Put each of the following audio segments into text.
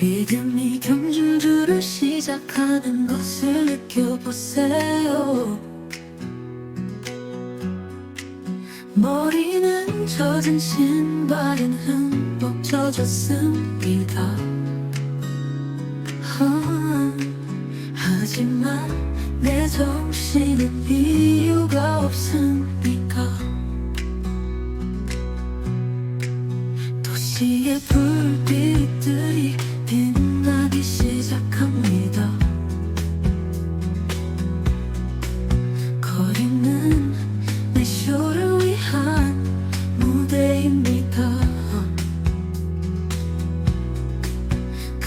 믿음이 경주를 시작하는 것을 느껴보세요. 머리는 젖은 신발은 흠뻑 젖었습니다. 아, 하지만 내 정신은 이유가 없으니까. 도시의 불빛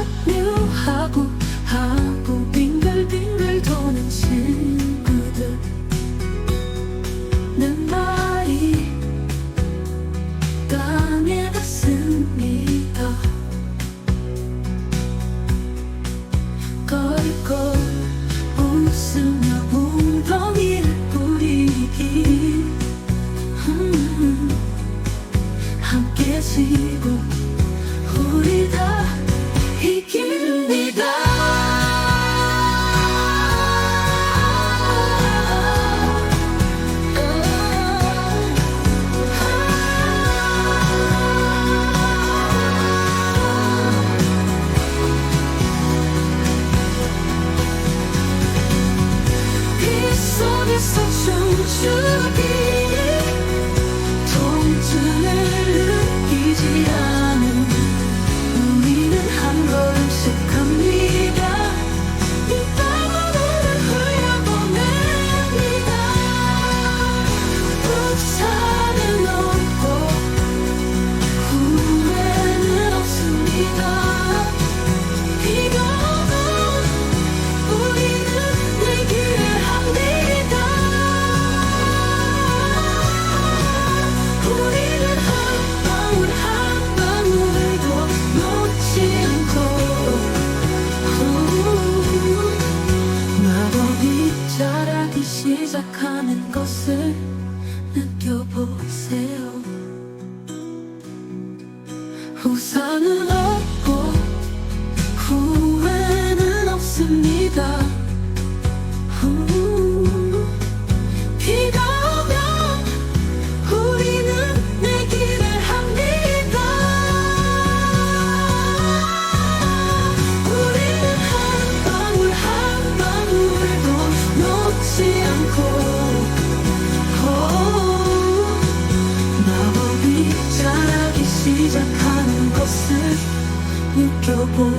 합류하고 하고 빙글빙글 도는 친구들. 내 말이 땅에 닿습니다. 껄껄 웃으며 웅덩이를 뿌리기. 음, 함께 지고 속에서 시작하는 것을 시작하는 것을 느껴보